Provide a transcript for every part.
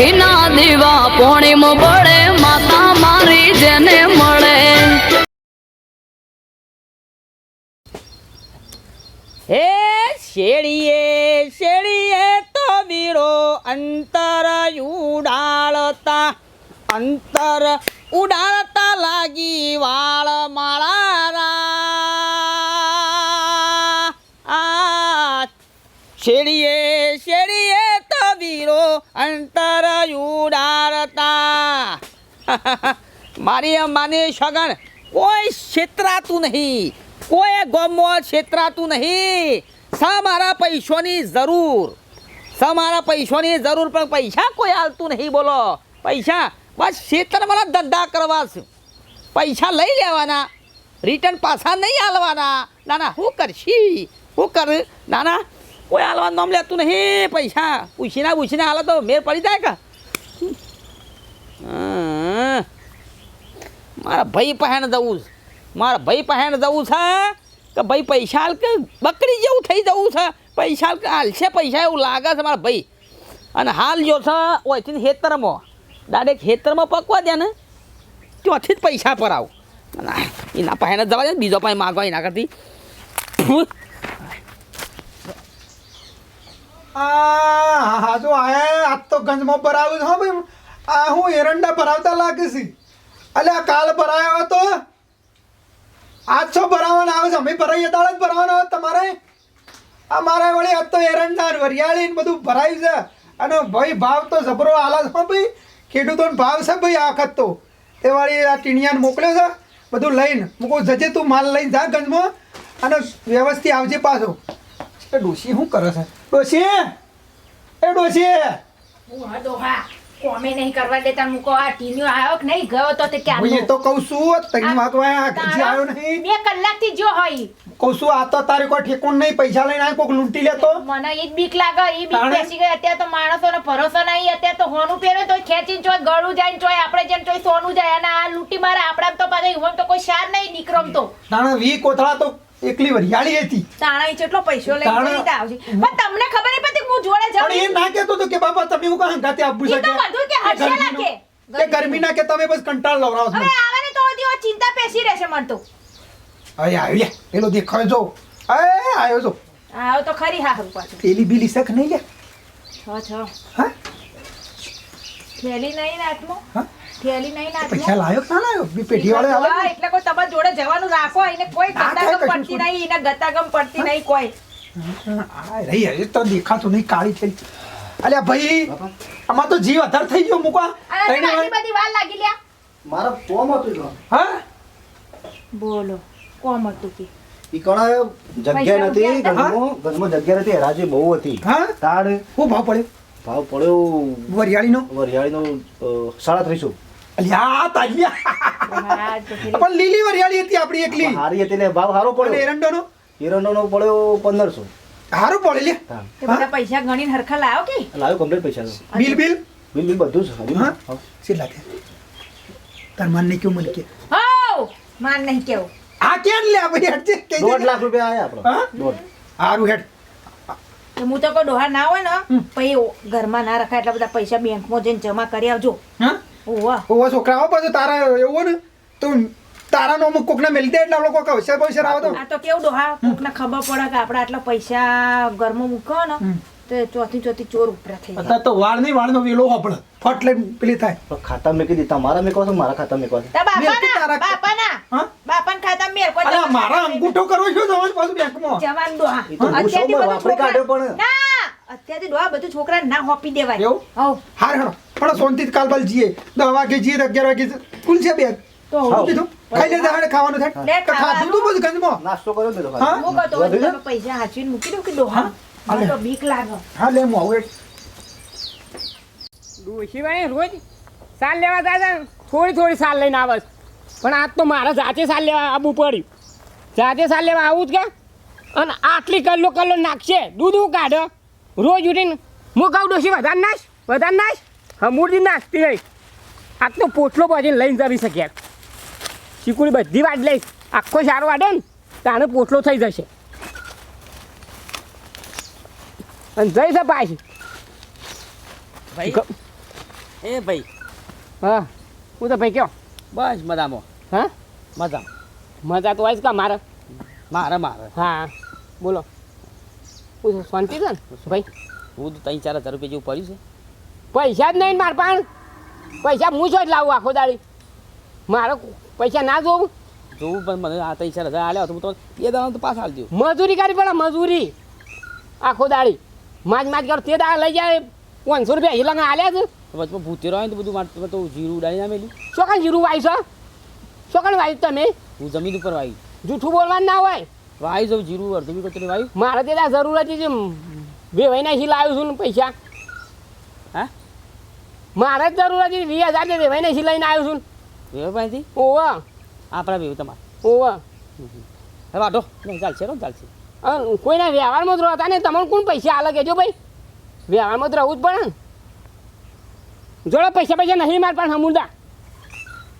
ઘીના દીવા પોણીમ પડે માતા મારી જેને મળે. હે શેડીએ શેડીએ તો વીરો અંતર ઉડાળતા અંતર ઉડાળતા લાગી વાળ માળા આ અંતર ઉડાડતા મારી અંબાની સગન કોઈ છેતરાતું નહીં. કોઈ ગમો છેતરાતું નહીં. સા મારા પૈસોની જરૂર? સા મારા પૈસોની જરૂર પણ પૈસા કોઈ હાલતું નહીં, બોલો. પૈસા, બસ ક્ષેત્રમાં ધંધા કરવા છે. પૈસા લઈ લેવાના. રિટર્ન પાછા નહીં હાલવાના ના ના હું કરશી? હું કર ના ના કોઈ હાલવાનું નામ લેતું નહીં પૈસા. પૂછીને પૂછીને, હાલો તો, મેર પડી જાય કે? મારા ભાઈ પહેણ જવું છે. મારા ભાઈ પહેણ જવું છે કે ભાઈ પૈસા હાલ કે બકરી જેવું થઈ જવું છે? પૈસા હાલ હાલશે પૈસા એવું લાગે છે મારા ભાઈ. અને હાલ જો છે, ઓયથી ખેતરમાં. ડાયરેક્ટ ખેતરમાં પકવા દે ને, ત્યાંથી જ પૈસા પર આવું. એના પહેણ જવા દે, બીજો પાસે માગવા એના કરતી. આ હા જો આયા આજ તો ગંજમાં ભરાવું હા ભાઈ. આ હું એરંડા ભરાવતા લાગે છે. આ કાલ ભરાયો હતો. આજ છો ભરાવાનો આવે છે. અમે ભરાઈએ તાળ જ ભરાવાનો આવે તમારે. આ મારા વળી આજ તો એરંડા વરિયાળી બધું ભરાયું છે. અને ભાઈ, ભાવ તો જબરો આલા છે ભાઈ. ખેડૂતોને ભાવ છે ભાઈ આ વખત તો. તે વાળી આ ટીણિયાને મોકલ્યો છે. બધું લઈને મૂકું, જજે તું માલ લઈને જા ગંજમાં. અને વ્યવસ્થિત આવજે પાછો. ડોશી શું કરે છે? ડોશી? એ ડોશી! હું હા ડોહા કોમે નહીં કરવા દેતા મુકો આ ટીન્યો આવ્યો કે નહીં? ગયો તો તે હું એ તો કહું છું તઈ વાગવા આ હજી આવ્યો નહીં? બે કલાકથી જો હોય. કહું છું આ તો તારે કોઈ ઠેકોણ નહીં પૈસા લઈને આવ્યો કોઈક લૂંટી લેતો? મને એ જ બીક લાગે એ બીક? બેસી ગઈ. અત્યારે તો માણસોને ભરોસો નહીં અત્યારે તો હોનું પહેરે તો ખેંચીને ચોય ગળું જાય ને ચોય આપણે જેમ ચોય સોનું જાય અને આ લૂંટી મારે આપણા તો પાછા તો કોઈ શાર નહીં દીકરોમ તો. તાણે વી કોથળા તો એકલી વરિયાળી હતી. તાણા કેટલો પૈસો લઈ રીતે આવશે પણ તમને ખબર નહીં પડતી કે હું જોડે પણ એ જાઉં ના કહેતો તો કે બાપા તમે હું કાં ગાતે આપું ઈ તો બધું કે હર્ષેલા લાગે કે ગરમી ના કે તમે બસ કંટાળ લવરાવો છો. હવે આવે ને તો હજી ઓ ચિંતા પેસી રહેશે મન તો. અરે આવ્યા પેલો દેખાય જો. અરે આવ્યો જો. આવો તો ખરી હા પાછું. પેલી બીલી શક નહીં લે? છ છ. હા? થેલી નહીં ને હા? થેલી નહીં ને પૈસા લાયો ના લાયો? બી પેઢી વાળે આવે એટલે કોઈ તમારા જોડે જવાનું રાખો એને કોઈ ગતાગમ પડતી નહીં એને ગતાગમ પડતી નહીં કોઈ. આ રહી હવે તો દેખાતું નહીં કાળી થઈ. અલ્યા ભાઈ આમાં તો જીવ અધર થઈ ગયો મૂકા અને તઈને તમે આટલી બધી વાર લાગી લ્યા. મારા ફોર્મ હતું જો હા? બોલો કોમ હતું કે? ઈ જગ્યા નથી ઉગ્યા હતા? ગંજમાં ગંજમાં જગ્યા નથી હરાજી બહુ હતી. હા? તાડ. ભાવ પડ્યો? ભાવ પડ્યો. વરિયાળીનો? વરિયાળીનો સાડા ત્રીસો. અલ્યા તાલિયા હા, તો ફરી- પણ લીલી વરિયાળી હતી આપણી એકલી. હારી હતી એટલે ભાવ સારો પડ્યો. એરંડોનો? એરંડોનો પડ્યો પંદરસો. હારું પડે લે બધા પૈસા ગણીને હરખા લાવો કે? લાવ્યો કમ્પ્લીટ પૈસા બિલ બિલ? બિલ બિલ બધું જ હા? હા. કેટલા થયા? તાર માન નહીં કેવું મને કે. હો માન નહીં કેવું. આ કેમ લે ભાઈ? હટજે કઈ દોઢ લાખ રૂપિયા આયા હા? દોઢ. હારું હેડ. તો હું તો કોઈ ડોહા ના હોય ને પછી ઘરમાં ના રખાય એટલા બધા પૈસા બેંકમાં જઈને જમા કરી આવજો. હા? ઓવા. ઓવા છોકરાઓ પાછું તારા એવું ને તો તારા નો અમુક કોકને મેલી દે એટલે આપણે કોક અવસર પૈસા આવે તો. આ તો કેવું ડોહા કોકને ખબર પડે કે આપણે આટલા પૈસા ઘરમાં મૂકો ને તો ચોથી ચોથી ચોર ઉપરા થઈ જાય. અત્યારે તો વાળ નહીં વાળનો વેલો હોપડે ફટ લઈને પેલી થાય. ખાતા મેકી દીધા મારા મેકવા છો મારા ખાતા મેકવા છો? બાપાના બાપાના. બાપાના ખાતા મેર અલા મારા અંગૂઠો કરવો શું જવાનું પાછું બેંકમાં. જવાન ડોહા એ તો હું અત્યારથી બધું કાઢ્યો છોકરા- પણ. ના અત્યારથી ડોહા બધું છોકરા ના હોપી દેવાય. એવું? હાર હેડો. પણ સોનથી કાલ બાલ જઈએ દસ વાગે જઈએ તો અગિયાર વાગે કુલ છે બે. કીધું? ખાઈ લે જાણે ખાવાનું થાય. ખાધું તું બધું ગંજમાં? નાસ્તો કર્યો તો હા? ખાલી. હું કહું તો હોય વધુ તો છે? તમે પૈસા હાચવીને મૂકી દઉં કે ડોહા મને બીક લાગે. હા લે હું આવું એક. ડોશીભાઈ રોજ સાલ લેવા જાય થોડી થોડી સાલ લઈને આવે પણ આજ તો મારે જાતે સાલ લેવા આવવું પડ્યું. જાતે સાલ લેવા આવું જ કે? અને આટલી કલ્લો કલ્લો નાખશે. દૂધ હું કાઢે? રોજ ઉઠીને હું કહું ડોશી વધારે નાશ? વધારે નાશ? હમૂરથી નાખતી આજ તો પોટલો પછી લઈને જવી શક્યા ચીકુડી બધી વાટ લઈશ આખો સારો વાડે ને તાણે પોટલો થઈ જશે. અને જઈ છે પાછી. ભાઈ? એ ભાઈ. હા. હું તો ભાઈ કયો? બસ મજામાં. હા? મજા. મજા તો આવીશ કા મારે? મારે મારે. હા. બોલો. શાંતિ છે ને ભાઈ? હું તો ત્રણ ચાર હજાર રૂપિયા જેવું પડ્યું છે. પૈસા જ નહીં માર પણ પૈસા હું જ લાવું આખો દાડી? મારે પૈસા ના જોવું જોવું પણ મને આ પૈસા હજાર આલ્યા તો હું તો બે દાડા તો પાછા આલી દઉં મજૂરી કરી પડે મજૂરી. આખો દાડી. માજ માજ કર તે દાડા લઈ જાય પાંચસો રૂપિયા હિલાંગા આલ્યા છે. વચમાં ભૂતેરો આવે તો બધું મારે તો જીરું ઉડાડી ના મેલી ચોકન જીરું વાય છો? ચોકન વાય તમે? હું જમીન ઉપર વાયું. જૂઠું બોલવાનું ના હોય. વાય જવું જીરું અડધું બી કચરી વાયું. મારે તે જરૂર હતી જે વેવાઈને લાવ્યું છું ને પૈસા. મારે જ જરૂર હતી વીસ હજાર ને વેવાઈને સિલાઈને આવ્યો છું વેવા પાસેથી ઓવા. આપણા વેવ તમારે. ઓવા. હવે નહીં ચાલશે રો ચાલશે. કોઈના વ્યવહારમાં જ રહેતા ને તમને કોણ પૈસા આલે કેજો ભાઈ? વ્યવહારમાં જ રહેવું જ પડે ને. જોડે પૈસા પૈસા નહીં માર પણ સમુદા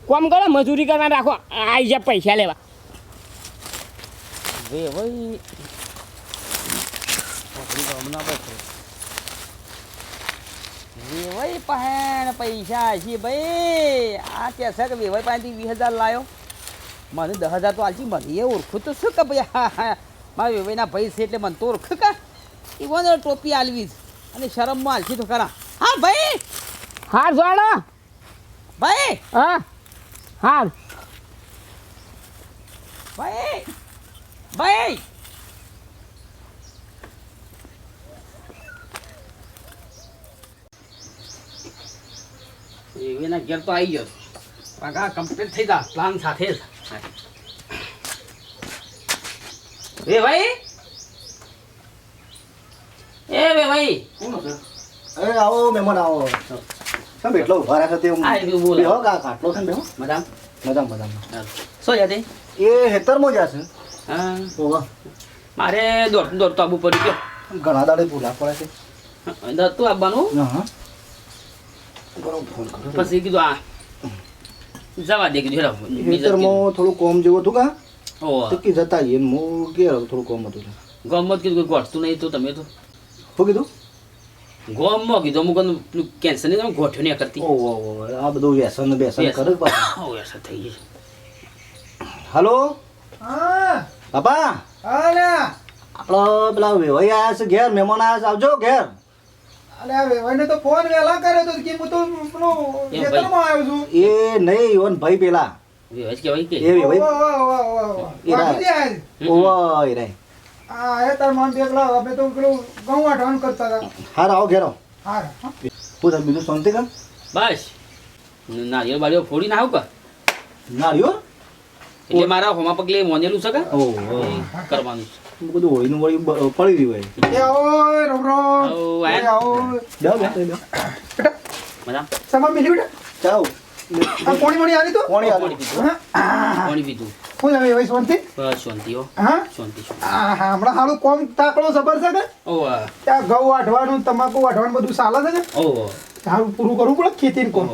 કોમ કરો મજૂરી કરવા રાખો. આવી જા પૈસા લેવા. વેવાઈ ભાઈ. હમણાં વેવાઈ પહેણ પૈસા છે ભાઈ. આ કે છે કે વિવય પાસેથી વીસ હજાર લાવ્યો મને દસ હજાર તો આલજી મને એ ઓળખું તો શું કે ભાઈ? મારા વિવયના ભાઈ છે એટલે મને તો ઓળખ કા? એ કોને ટોપી આલવી જ અને શરમમાં આલશી તો ખરા. હા ભાઈ. હાર જોડો. ભાઈ. હા હાર. ભાઈ. ભાઈ. એના ઘેર તો આવી ગયો કાકા કમ્પ્લીટ થઈ જા પ્લાન સાથે જ. એ ભાઈ? એ બે ભાઈ. અરે આવો મહેમાન આવો. કેમ એટલો ઊભા રાખે તે. બેહો કા કાટલો છે બેહો. મજામ? મજામ મજામ. શું યાદ એ? હેતર હેતરમાં જશે હા. ઓવા મારે દોડ દોડ તો આબુ પડી ગયો. ઘણા દાડે ભૂલા પડે છે. દોડતું આવવાનું? હા. કરો ફોન કરો પછી કીધું આ જવા દે કીધું હેલો હેતરમાં થોડું કોમ જેવું હતું કા? ઓ. તો કે જતા જઈએ હું કે થોડું કોમ હતું. ગમત કીધું ગોઠતું નહીં તો તમે તો. શું કીધું? ગોમમાં કીધું અમુક કેન્સર નહીં ગોઠ્યું નહીં કરતી. ઓ આ બધું વ્યસન બેસન વ્યસન. કરે વ્યસન થઈ ગયું હલો? હા. બાપા? આપણો પેલા વેવાઈ આવ્યા છે ઘેર મહેમાન આવ્યા છે આવજો ઘેર. વેવાઈને તો ફોન વહેલા કર્યો તો કે હું તો આવ્યો છું. એ નહીં ઓન ભાઈ પેલા. કે? એ ઓવા, એ રાય. આ એ તાર માન પેલા આપણે તો પેલું ઘઉં વાટવાનું કરતા હતા. હાર આવો ઘેર. હાર હા. હા. બીજું શાંતિ કામ બસ. નારિયેળ બારીઓ ફોડી ના આવું કા નાળિયો એટલે મારા હોમા પગલે મોનેલું છે કે? કરવાનું છે. બધું વળી પડી રહ્યું હોય. રોમ રોમ. બેટા મજા? સમા મિલી બેટા. આ મોણી તો? કોણી પીધું. હા. હું ભાઈ શાંતિ? બસ શાંતિ હો. હા? શાંતિ શાંતિ. હા, હમણાં હાલું કોમ તાકડો ખબર છે કે? ઓ ત્યાં ઘઉં વાઢવાનું તમાકુ વાઢવાનું બધું ચાલે છે ને ઓ સારું પૂરું કરવું પડે ખેતીનું કોમ.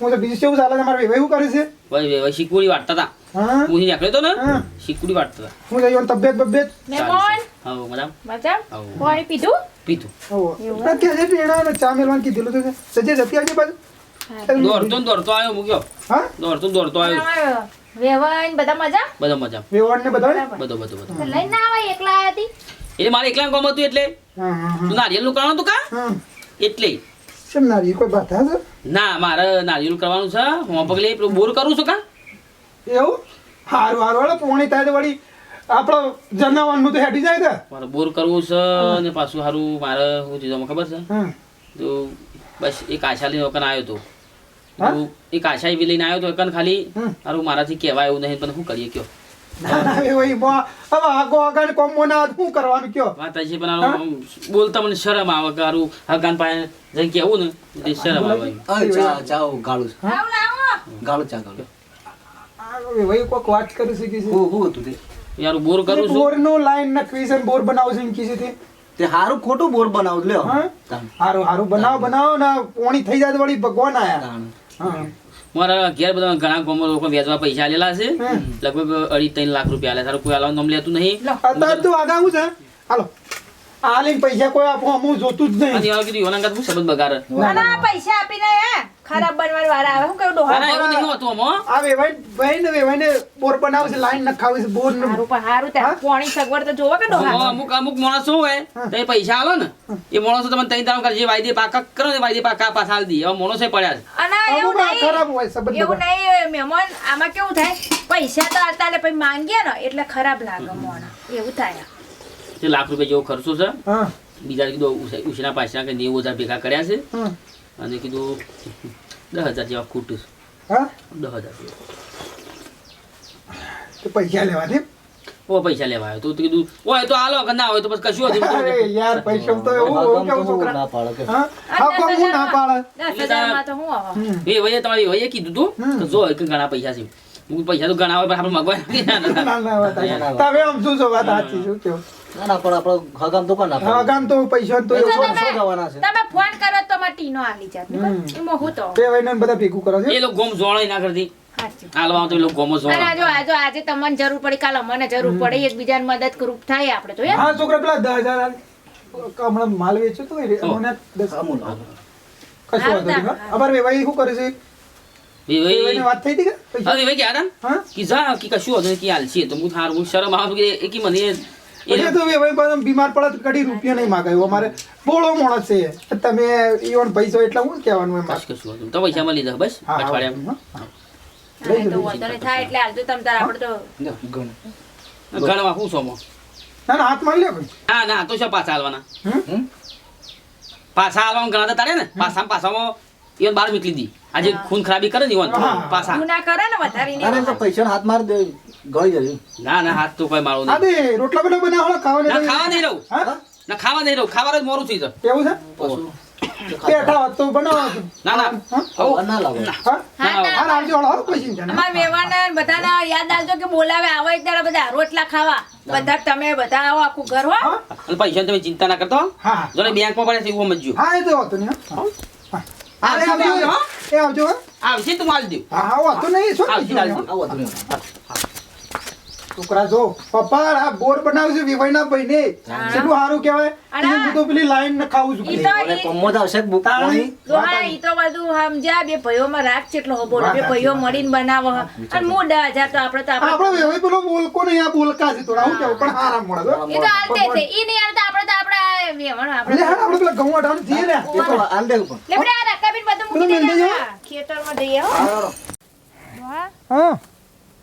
હું તો બીજું કેવું ચાલે છે? મારે વેવાઈ શું કરે છે? ભાઈ વેવાય વાટતા હતા. હા? હું નીકળ્યો તો ને? હા. શીકુડી વાટતા હું જઈ તબિયત બબિયત? મહેમાન હા મજા મજા આવો. પાણી પીધું? પીધું. ઓહો. ના, કે ટેણા ને ચા મેલવાનું કીધેલું તો. સજે જતી આવજે પાછું દોડતો ને દોડતો આવ્યો મૂક્યો. હા? દોડતો ને દોડતો આવ્યો. વેવાઈ બધા મજા બધા મજા વેવણ ને બધા? બધો બધો બધો. તો લઈને ના આવે એકલા આયા હતી એટલે મારે એકલા કામ હતું એટલે? તું નારિયેલ તું નારિયેળનું કરવાનું હતું કા? એટલે. કેમ નારિયેલ કોઈ બાધા છે? ના મારે નારિયેલ કરવાનું છે. હું પગલે પેલું બોર કરું છું કા? એવું? હારું હારું. હાલો પોણી થાય તો વળી આપણો જનાવરનું તો હેઠી જાય છે. મારે બોર કરવું છે અને પાછું સારું મારે હું થયું ખબર છે? તો બસ એક આશા લઈને વખત આવ્યો હતો હા? તો એક આશા એવી લઈને આવ્યો તો એકન ખાલી. હમ. મારાથી કહેવાય એવું નહીં પણ શું કરીએ કયો? ના ના વેવાઈ બા. હવે આગો આગળ કોમ મોના શું કરવાનું કયો? વાત છે પણ હારું આમ બોલતા મને શરમ આવે કે હારું હગાન પાસે કહેવું ને શરમ આવે. ગાળું ગાળું ચા ગાળું. વેવાઈ કોક વાત કરી શકી છે. હું હું હતું તે? યાર બોર કરું છું. બોરનું લાઈન ના છે ને બોર બનાવું છું કીધું તે. તે હારું ખોટું બોર બનાવું લ્યો. હારું હારું. બનાવ બનાવો ને પોણી થઈ જાય તો વળી ભગવાન આયા. હા. મારા ઘેર બધા ઘણા ગામો લોકો વેચવા પૈસા આલેલા છે. લગભગ અઢી ત્રણ લાખ રૂપિયા આલે. તારું કોઈ આલાનું નામ લેતું નહીં. તો આગાવું છે. હાલો. આ લઈને પૈસા કોઈ આપો હું જોતું જ નહીં. એવા કીધું કરતા હું સંબંધ બગાડે. ના ના પૈસા આપીને હે ખરાબ બનવાર વાળા આવે. હું કેવું ડોહા ના એવું નહીં હોતું આમાં. આ વેવાઈ ભાઈ ને વેવાઈ ને બોર બનાવે છે લાઈન નખાવે છે બોર ને હારું પણ હારું તે પાણી સગવડ તો જોવો કે ડોહા? અમુક અમુક માણસ શું હોય તે એ પૈસા આલો ને. એ માણસો તમને તઈ કરે જે વાયદે પાકા કરો ને વાયદે પાકા પાછા આલ દી હવે માણસો પડ્યા છે. અને એવું નહીં ખરાબ હોય સંબંધ એવું. નહીં મહેમાન આમાં કેવું થાય? પૈસા તો આલતા લે પછી માંગ્યા ને એટલે ખરાબ લાગે મોણા. એવું થાય. જે લાખ રૂપિયા જેવો ખર્ચો છે. બીજા કીધું ઉછ- ઉછીના પાછા કે નેવું હજાર ભેગા કર્યા છે. અને કીધું દસ હજાર જેવા ખૂટ દસ હજાર પૈસા લેવા દે ઓ પૈસા લેવા આવ્યો. તો કીધું હોય તો આલો કે ના હોય તો બસ કશું હતું અરે યાર પૈસા તો એવું એવું કેવું છોકરા? ના પાડે કે હા? હા હું ના પાડે? દસ હજારમાં તો હું એ ભાઈએ તમારી કીધું તું કે જો કે ઘણા પૈસા છે. પૈસા તો ઘણા હોય પણ આપણે મગવાય ના. ના તમે આમ શું છો? વાત સાચી શું? કેવું? ના ના પણ આપણે હગામ તો કોણ ના હા પાડે ગામ તો પૈસા તો એ તો એવું શું જવાના છે? તમે ફોન કરો તો મારે ટીનો આલી જાત હમ. એમાં તો. તે વઈને બધા ભેગું કરો છો એ લોકો ગોમ જોણે ના કરતી હાલવા તો લોકો ગોમો અને આજો આજો આજે તમને જરૂર પડી કાલે મને જરૂર પડે એકબીજાને મદદ ગ્રુપ થાય આપણે તો હા છોકરા પેલા દસ હજાર હમણાં માલ વેચ્યો તો મને દસ આમ ના. કશું વાંધો નહીં હા. વેવાઈ શું કરે છે? એ વાત થઈ હતી કે? પૈસા? હવે ભાઈ હા. કે જા કે કશું હતું કે હાલ છે તો હું થાર. હું શરમ આવે કે એ મને એટલે તો વેવાઈ પાછો બીમાર પડત તો કડી રૂપિયા નહીં માગાયો અમારે બોળો મોણસ છે. તમે ઈવન પૈસો એટલા હું કહેવાનું એમ. બસ કશું હતું તો પૈસા મળી જાય બસ હા, હા. અઠવાડિયામાં. હા. હા, એ તો વાંધો નહીં થાય એટલે હાલજો તમ તાર આપણે તો લ્યો, ગણ. ઘણવા શું સોમો? ના ના હાથ મારી લે ના ના તો શું પાછા હાલવાના? પાછા હાલવામાં ઘણા તારે ને? પાછા પાછામાં ઈવન બાર નીકળી દી. આજે ખૂન ખરાબી કરે ને ઈવન પાછા. ગુના કરે ને વધારી ના, ના, તો પૈસા હાથ માર દે ગળી જજો ના ના હાથ તો કોઈ મારો નહીં. અબે રોટલા બધા બનાવો ખાવા ના ખાવા નહીં રહું. હા? ના ખાવા નહીં રહું. ખાવા જ મોરું થઈ જાય. એવું છે? પેઠા હોત તો બનાવો ના ના. હા? ના લાવો. હા? હા, ના, ના, હા આવજો હળો કોઈ ચિંતા નહીં. અમારા વેવાના યાદ આવજો કે બોલાવે આવે ત્યારે બધા રોટલા ખાવા. બધા તમે બધા આવો આખું ઘર હો. અને પૈસા તમે ચિંતા ના કરતો હા. જો બેંકમાં પડે છે એવું સમજજો. હા એ તો હોતું નહીં આવજો, આવજો. હો. એ આવજો હો. આવશે તો માલ દઉં હા હા હોતું નહીં શું આવજો કીધું આવતી. આવો વાંધો નહીં. છોકરા જો. પપ્પા આ બોર બનાવજો બનાવશે વિવાઈના ભાઈને કેટલું સારું કહેવાય? અને હું તો પેલી લાઈન ન ખાવું છું. તો ઈ- કોમમાં જ આવશે બુક ઈ તો બધું સમજ્યા. બે ભાઈઓમાં રાખ છે એટલો બોલો બે ભાઈઓ મળીને બનાવો. અને હું દસ તો આપણે તો આપણે આપણે પેલો બોલકો નહીં આ બોલકા છે થોડા હું કેવું પણ હારા મળે તો. ઈ તો આલતે છે. ઈ નહીં હાલતા આપણે તો આપણે વેવણ આપણે લે આપણે પેલા ઘઉં વાળાને જઈએ ને એ તો આલ દે ઉપર. લે આ રકાબીન બધું મૂકી દે. ખેતરમાં જઈએ હો. હા. હા.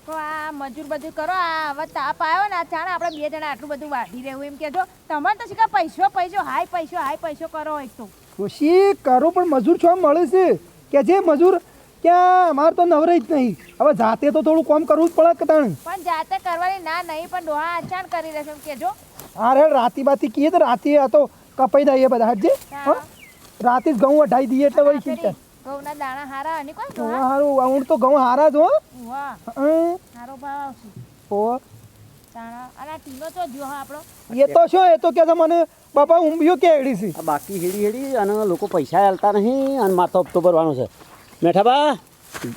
તો આ મજૂર બધું કરો આ હવે તાપ આવ્યો ને આ ચાણે આપણે બે જણા આટલું બધું વાઢી રહેવું એમ કેજો તમારે તો શીખા પૈસો પૈસો હાય પૈસો હાય પૈસો કરો એક તો. ખુશી કરું પણ મજૂર છો મળે છે? કે જે મજૂર ક્યાં અમારે તો નવરે જ નહીં. હવે જાતે તો થોડું કામ કરવું જ પડે કે તાણે? પણ જાતે કરવાની ના નહીં પણ ડોહા અચાણ કરી રહેશે એમ કેજો અરે રાતી બાતી કીએ તો રાતે આ તો કપાઈ દઈએ બધા હજે હા. રાતે જ ઘઉં અઢાઈ દઈએ એટલે વળી ચિંતા. ઘઉંના દાણા હારા અને કોઈ ડોહા હારું હું તો ઘઉં હારા જો હો. વાહ હારો ભાવ આવશે. ઓ દાણા અને આ ટીનો તો જો હા આપણો. એ તો શું એ તો કે છે મને બાપા ઊંઘ્યો કે હેડી છે? બાકી હેડી હેડી અને લોકો પૈસા હાલતા નહીં અને માથો હપ્તો ભરવાનો છે. મેઠાબા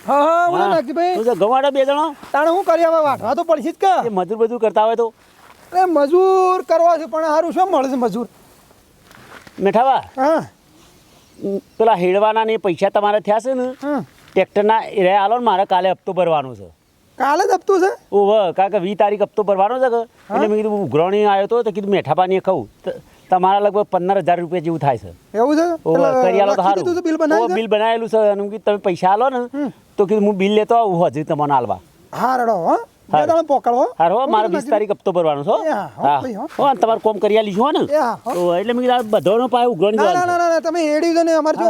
હા હા હું હા. નાગજીભાઈ. શું બે જણો? તાણે શું કરી હવે વાઢવા તો પડશે જ કે? એ મજૂર બધું કરતા હોય તો. અરે મજૂર કરવા છે પણ સારું શું મળશે મજૂર? મેઠાબા હા. પેલા હેડવાના ને પૈસા તમારે થયા છે ને ટ્રેક્ટરના રે આલો ને મારે કાલે હપ્તો ભરવાનો છે. કાલે જ હપ્તો છે? ઓવ કારણ કે વીસ તારીખ હપ્તો ભરવાનો છે કે? એટલે મેં કીધું ઉઘરાણી આવ્યો હતો તો કીધું મેઠા પાણી ખાઉં તમારા લગભગ પંદર હજાર રૂપિયા જેવું થાય છે. એવું છે? કરી આલો તો સારું. બિલ બનાવેલું છે અને તમે પૈસા આલો ને તો કીધું હું બિલ લેતો આવું હજી તમને આલવા હા રડો હો. દાડા હાર હો મારે 20 તારીખ હપ્તો ભરવાનો છો હા, હો, અને તમારે કોમ કરી આલી છો ને. તો એટલે મેં કીધું બધોનો પાય ઉગણ ના ના ના ના તમે હેડી ને અમારે જો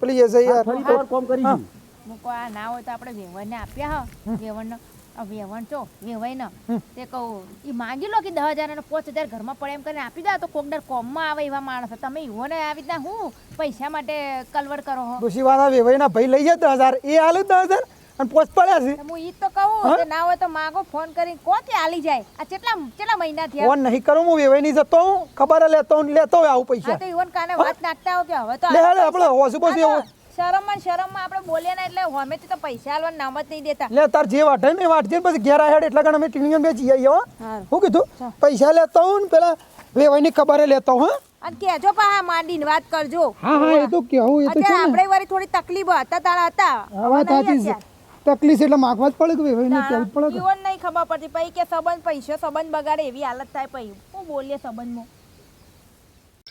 પેલી એ. યાર ફરી તમારે કોમ કરીશું. મુકો આ ના હોય તો આપણે વેવણને આપ્યા હો. વેવણનો આ વેવણ છો વેવાઈને તે કહું એ માંગી લો કે દસ હજાર અને પાંચ હજાર ઘરમાં પડે એમ કરીને આપી દો તો કોક કોમ કોમમાં આવે એવા માણસ. તમે ઈવોને આવી રીતના હું પૈસા માટે કલવડ કરો હો. ડોશી વાળા વેવાઈના ભાઈ લઈ જાય દસ હજાર. એ હાલે દસ હજાર. અને પોસ પડ્યા છે. હું ઈ તો કહું કે ના હોય તો માગો ફોન કરીને કે આલી જાય? આ કેટલા કેટલા મહિના થયા? ફોન નહીં કરું હું વેવાઈ નહીં જતો હું. ખબર લેતો હું લેતો હોય આવું પૈસા. તો ઈવન કાને વાત નાખતા હો કે હવે તો લે આપણે હોસુ પછી શરમમાં શરમમાં આપણે બોલીએ ને એટલે હોમેથી તો પૈસા આલવા નામ જ નહીં દેતા. લે તાર જે વાટે ને વાટજે પછી ઘેર આયા એટલે કારણ અમે ટીણીઓ બે જઈ આવીએ હું. કીધું પૈસા લેતો હું ને પેલા વેવાઈની ખબર લેતો હા અને કેજો પા માંડીને વાત કરજો. હા હા એ તો કેવું એ તો આપણે વારી થોડી તકલીફ હતા તારા હતા. હવે નહીં છે. તકલીફ એટલે માગવા જ પડે કે વેવાઈને કેવું પડે? જીવન નહીં ખબર પડતી. પછી કે સંબંધ પૈસો સંબંધ બગાડે એવી હાલત થાય પછી. હું બોલીએ સંબંધમાં.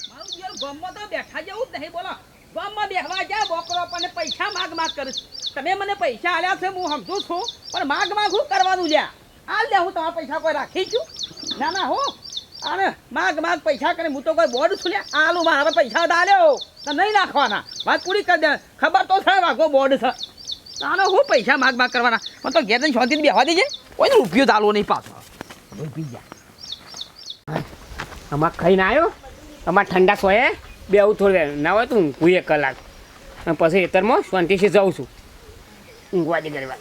મારું ઘેર ગામમાં તો બેઠા જેવું જ નહીં બોલો. ગામમાં બેહવા જાય બોકરો પણ પૈસા માગ માગ કરીશ. તમે મને પૈસા આલ્યા છે હું સમજુ છું. પણ માગ માગ હું કરવાનું લ્યા આ લે હું તમારા પૈસા કોઈ રાખી છું? ના ના હું. અને માગ માગ પૈસા કરે હું તો કોઈ બોર્ડ છું ને. આલુ મારા પૈસા ડાલ્યો. તો નહીં નાખવાના. વાત પૂરી કરી દે. ખબર તો છે વાગો બોર્ડ છે. આનો હું પૈસા માગ માગ કરવાના? પણ તો ઘેર જઈને શાંતિથી બેહવા દેજે. કોઈ રૂપિયો દાલો નહીં પાછો. પી ગયા અમાર ખાઈને આવ્યો? અમાર ઠંડા સોયે બે આવું થોડે ના હોય તો ઊંઘું એક કલાક. અને પછી એતરમાં શાંતિથી જાઉં છું. ઊંઘવા દે ગરવા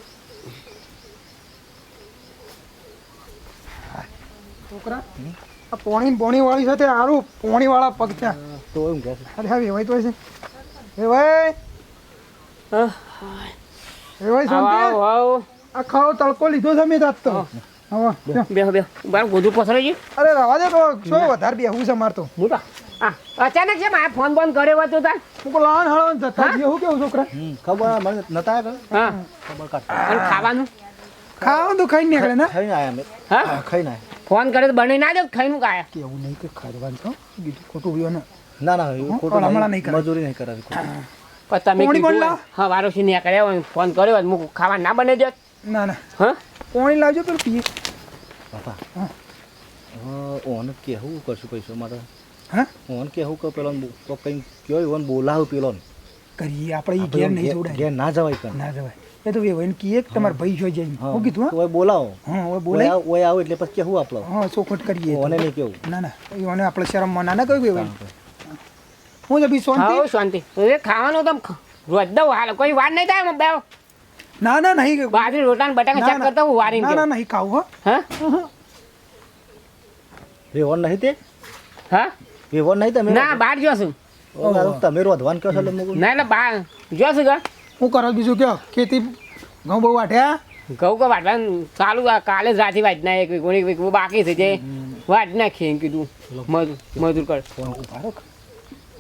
છોકરા આ પોણી પોણી વાળી સાથે સારું પોણી વાળા પગ ત્યાં તો એમ કહે છે. અરે હા વેવાઈ તો છે વેવાઈ! શાંતિ આવો આવો આ ખાઓ તડકો લીધો છે મેં તો. હવે લ્યો. બે બે બાર ગોધું અરે રવા દે તો શું વધારે બેહવું છે માર તો. મોટા. હા અચાનક છે મારે ફોન બંધ કર્યો હતો તાર. હું કહું લાવણ હળવણ જતા બેહું કેવું છોકરા? ખબર મને નતા આવ્યા? હા. ખબર કાઢ. અને ખાવાનું? ખાવાનું તો ખાઈને નીકળે ને? ખાઈને અમે. હા? ખાઈને આવ્યા ફોન કરે તો બની ના દે નું કાયા કેવું નહીં કે ખાવાનું બીજું ખોટું ને. ના ખોટું હમણાં નહીં. નહીં મજૂરી નહીં કરાવી. પણ તમે કીધું હા વારો છે કર્યો હોય, ફોન કર્યો હોય, હું ખાવા ના બને દે ના ના. હા? પોણી લાવજો પેલું પીએ બાપા હા. ઓન કેવું કરશું પૈસો મારે. હા? ઓન કેવું કે પેલો તો કંઈ કયો ઓન બોલાવું પેલો કરીએ આપણે ઈ ઘેર નહીં જોડાય. ઘેર ના જવાય ના જવાય. એ તો વેવાઈને કીએ કે તમારા ભાઈ જોઈ જાય હું. કીધું હા? બોલાવો. હા હવે ઓય બોલાય ઓય આવો એટલે પછી કેવું આપણો હા ચોખટ કરીએ. ઓને નહીં કેવું. ના ના. એને આપણે શરમમાં ના ના કહ્યું વેવાઈ હું તો બી શાંતિ. શાંતિ. એ ખાવાનું તો રોજ દઉં હાલ કોઈ વાર નહીં થાય બે ના ના નહીં. બાજરી રોટલા ને બટાકા ચેક કરતા હું વારી ના ના નહીં ખાવું હા. વેવણ નહીં તે? હા? વેવણ નહીં તમે? ના બહાર જો છું. તમે રોધવાન કહો છો. ના ના બહાર જોશું ગા હું કરો બીજું કયો? ખેતી ઘઉં બહુ વાઢ્યા? ઘઉં કો વાટવાનું ચાલુ કાલે જ રાતે વાટ ના એક વીક એક વીક બાકી છે જે વાટ નાખીએ એમ કીધું. મજૂર મજૂર કર.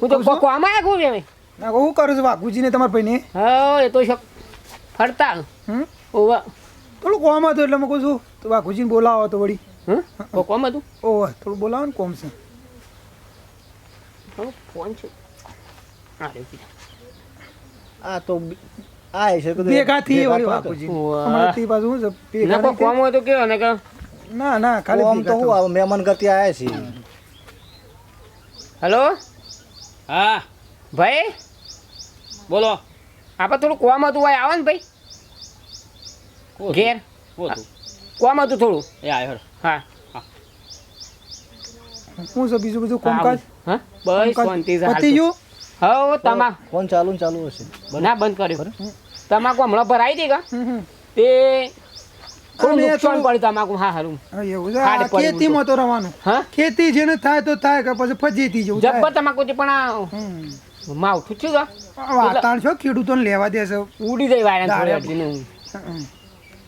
હું તો છું? કોમ આવ્યા કું ના હું કરું છું વાઘુજીને તમારા ભાઈને. હા એ તો શક ફરતા. હમ? ઓવા. થોડું કોમ હતું એટલે મેં કહું છું. તો વાઘુજીને બોલાવો તો વળી. હમ? કોમ હતું ઓહ થોડું બોલાવો ને કોમ છે. ફોન છે. આ તો આય આ છે ભેગાથી ભેગા વળી વાઘુજી. હમણાં તે બાજુ શું છે? ના ભેગા કોમ હોય તો કેવો ને કે ના ના ખાલી કોમ તો હું. મહેમાન ગતિ આયા છે હલો? હા. ભાઈ? બોલો. આપણે થોડું કોમ હતું હોય આવો ને ભાઈ. ઘેર. કોમ હતું થોડું. એ આવ્યો હા. શું છે બીજું બધું કોમકાજ? હા? બસ શાંતિ છે પતી ગયું? હા તમા ફોન ચાલુ ચાલુ હશે. ના બંધ કર્યો. તમાકુ હમણાં ભરાઈ હતી કા. તે થોડું નુકસાન થોડું- તમાકુ હા હારું એવું છે. ખાડ આ પડી ખેતીમાં તો. રહેવાનું હા? ખેતી જેને થાય તો થાય કે પછી ફજીતી જેવું જબ્બર તમાકુ પણ આ માવઠું થયું વાતાવરણ છો ખેડૂતોને લેવા દેશે ઉડી જાય વાયરા દાડે. થોડી અડધીનું. હમ.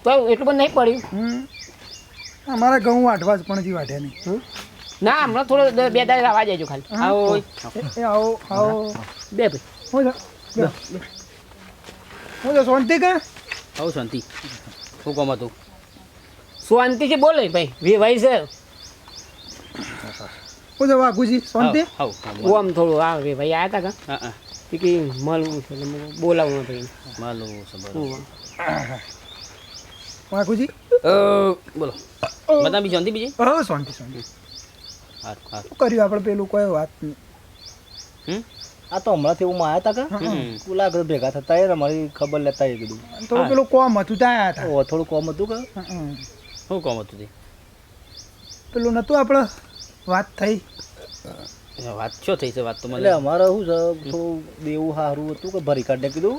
તો એટલું બધું નહીં પડ્યું? અમારે ઘઉં જ પણ નહીં. ના હમણાં થોડો બે દાડા ખાલી. આવો. એ- એ આવો આવો. બે ભાઈ. હું છે. હું છે શાંતિ કે? આવું શાંતિ. શું કામ હતું? શાંતિથી બોલે ભાઈ વે ભાઈ છે. છે વાઘુજી શાંતિ. ઓમ થોડું આ વે ભાઈ આવ્યા હતા કા? હા. કે મળવું છે બોલાવું ભાઈ માલું છે, બરાબર. વાઘુજી બોલો. બધા બી શાંતિ બીજી? હા શાંતિ શાંતિ. હા હા કર્યું આપણે પેલું? કોઈ વાત નહીં. હમ? આ તો હમણાંથી હું આયા હતા કે? હમ. ઘર ભેગા થતા એ અમારી ખબર લેતા એ કીધું થોડું પેલું કોમ હતું ત્યાં આયા હતા ઓ, થોડું કોમ હતું કે. શું કામ હતું તે પેલું નતું આપણે વાત થઈ. એ વાત શું થઈ છે? વાત તો મને અમારે શું છે? થોડું દેવું સારું હતું કે ભરી કાઢને કીધું.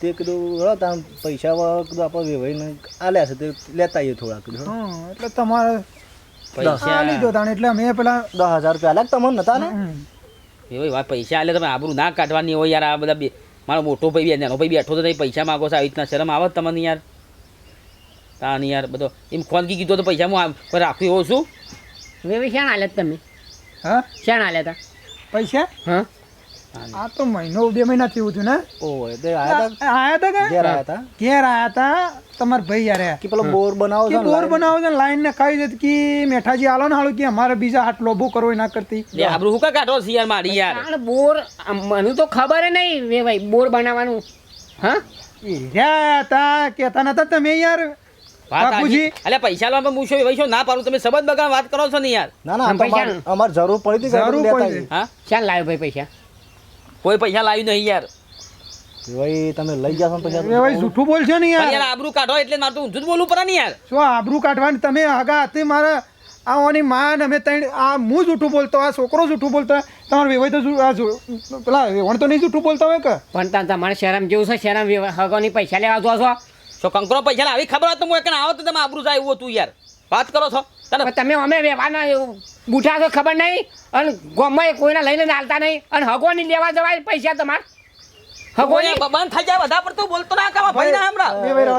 તે કીધું તાર પૈસા કીધું આપણે વેવાઈને આલ્યા છે તે લેતા આવીએ થોડા કીધું હમ, એટલે તમારે પૈસા લીધો તાણે એટલે અમે પેલા દસ હજાર રૂપિયા આલ્યા તમને નતા ને એ ભાઈ વાત પૈસા આલે તમે આબરું ના કાઢવાની હોય યાર આ બધા બે મારો મોટો ભાઈ બી નાનો ભાઈ બેઠો તો પૈસા માગો છો આવી રીતના શરમ આવે તમને યાર? તાની યાર બધો. એમ ખોનગી કીધો તો પૈસા હું રાખું એવો છું? વે ભાઈ શાણ હાલત તમે? હા? શાણ આલ્યા હતા પૈસા? હા? આ તો મહિનો બે મહિના થયું હતું ને? ઓય આયા તા? આયા હતા ઘેર આયા હતા ઘેર આયા હતા તમાર ભાઈ યાર. કે પેલો બોર બનાવો છો બોર લાઈન. બનાવો છે લાઈન ને કહી જતી કે મેઠાજી આલો ને હાલું કે અમારે બીજા હાથ લોભો કરવો ના કરતી. લે આબરૂ હુકા કાઢો છે યાર મારી યાર. બોર મને તો ખબર નહીં વે ભાઈ બોર બનાવવાનું હા? એ રહ્યા હતા કેતા નતા તમે યાર. વાત બાપુજી. પૈસા લાવવા હું શું વૈશો ના પાડું? તમે સંબંધ બગાડ વાત કરો છો ને યાર? ના ના આમ આમ તો પૈસા અમાર- અમાર જરૂર પડી હતી જરૂર પડી હા? શાણ લાવ્યો ભાઈ પૈસા? કોઈ પૈસા લાવ્યું નહીં યાર. ભાઈ તમે લઈ જાશો પૈસા ભાઈ જૂઠું બોલશો ને યાર. યાર આબરૂ કાઢો એટલે મારે તો ઊંધું જ બોલવું પડે ને યાર. શું આબરૂ કાઢવાની? તમે હગા હતી મારા આવવાની માં અમે ત્રણ આ હું જૂઠું બોલતો આ છોકરો જૂઠું બોલતો તમારો વેવાઈ તો આ જુ- પેલા વેવણ તો નહીં જૂઠું બોલતો હોય કે? પણ તમારે શહેરામ જેવું છે શહેરામ હગોની પૈસા લેવા જો છો? જો કંકરો પૈસા આવી ખબર હતું હું એક આવો તો તમે આબરું જાય એવું હતું યાર. વાત કરો છો? તને તમે અમે વ્યવહારના એવું બુઠા છો ખબર નહીં? અને ગોમાં કોઈને લઈને ચાલતા નહીં. અને હગો હગોની લેવા જવાય પૈસા તમારે. હગોની બંધ થઈ જાય બધા પડતું બોલતો ના કામ ભાઈ ના હમણાં.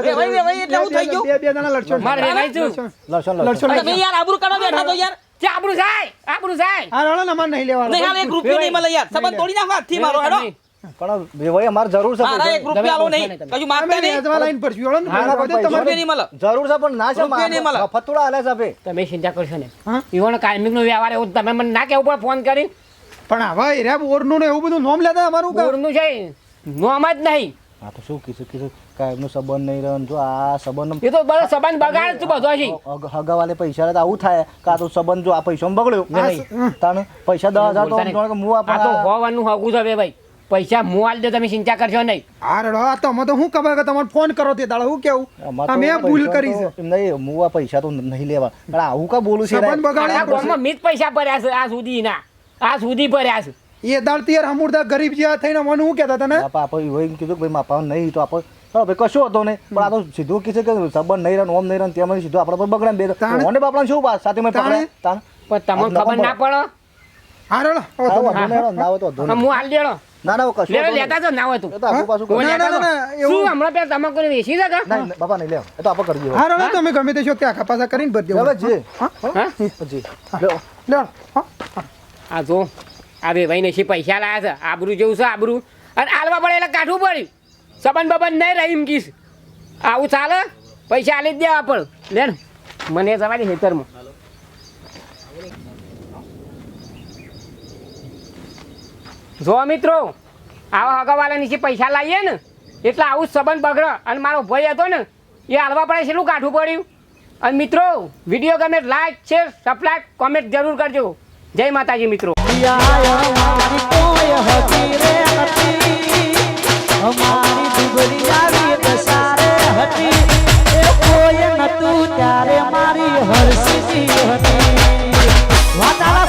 એટલે હું થઈ ગયું? બે બે જણા લડશો મારે વેવાઈ છું. લડશો. તમે યાર આબરૂ કાઢો બેઠા તો યાર. જે આપણું જાય આપણું જાય. હા રડો ને નહીં લેવાનું. નહીં એક રૂપિયો નહીં મળે યાર. સંબંધ તોડી નાખો હાથથી મારો હેડો. પણ ભાઈ અમારે જરૂર છે મારા એક રૂપિયા આલો નહીં. અમે માંગતા નહીં? વ્યાજમાં લાઈન પર છીએ, ને, તમારે- રૂપિયા નહીં મળે. જરૂર છે પણ ના છે રૂપિયા નહીં મળે. ફતુડા આલે છે ભાઈ તમે ચિંતા કરશો ને? ઈવોનો કાયમિકનો વ્યવહાર એવું તમે મને ના કેવું પડે ફોન કરી. પણ હવે એર્યા બોરનું ને એવું બધું નોમ લેતા અમારું બોરનું છે નોમ જ નહીં. આ તો શું કીધું કીધું કાયમનો સંબંધ નહીં રહ્યો ને જો આ સંબંધ એ તો બધા સંબંધ બગાડ તું બધો છે હગાવાલે પૈસા તો આવું થાય કા તો સંબંધ જો આ પૈસા બગડ્યો. નહીં. તાને પૈસા દસ હજાર તો હું આ તો હોવાનું હગું છે ભાઈ. પૈસા હું આલ દે તમે ચિંતા કરશો નહીં. આ રડો. આ તો અમે તો શું ખબર કે તમારે ફોન કરો તે દાડો હું કેવું? અમે ભૂલ પૈસા કરી છે. નહીં હું આ પૈસા તો નહીં લેવા. પણ આવું કા બોલું છે સંબંધ રે? આ ગામમાં મિત પૈસા ભર્યા છે આ સુધી ના. આ સુધી ભર્યા છે. એ દાળ યાર હમુરદા ગરીબ જેવા થઈને મને હું કહેતા તને બાપા એમ કીધું કે ભાઈ માપા નહીં તો આપણે કશો ભાઈ કશું હતો નહીં. પણ આ તો સીધું કીધું કે સંબંધ નહીં રહે ઓમ નહીં રહે તેમાં સીધું આપણે પર બગડે બે. ઓને બાપડાને શું વાત? સાથે મેં? પકડે પણ તમને ખબર ના પડે? હા રડો. તમે-. હું હાલ દેડો. ના ના કશું લેડો લેતા તો ના હોય તું. એ તો આગુ પાછું કોઈ ના, ના, ના, શું હમણાં પેલા તમાકુ ને વેચી શકે ના, ના, બાપા નહીં લેવો એ તો આપણે કરી હા રડો તમે ગમે તે છો ત્યાં કપાસા કરીને ભરી દેવું હવે હા? હા? જી લ્યો. લ્યો આ જો આ બે ભાઈ પૈસા લાયા છે? આબરું જેવું છે આબરું? અને આલવા પડે એટલે કાઢવું પડ્યું. સબન બબન નહીં રહી એમ કીશ. આવું ચાલે? પૈસા આલી જ દેવા પણ. લે મને જવા દે જો મિત્રો, આવા હગાવાલા નીચે પૈસા લાવીએ ને, એટલે આવું સંબંધ બગડ. અને મારો ભાઈ હતો ને, એ હાલવા પડે છેલ્લું કાઢવું પડ્યું. અને મિત્રો વીડિયો ગમે લાઈક શેર સબસ્ક્રાઈબ કોમેન્ટ જરૂર કરજો. જય માતાજી મિત્રો. મારી હરસીજી હતી. વાતાવરણ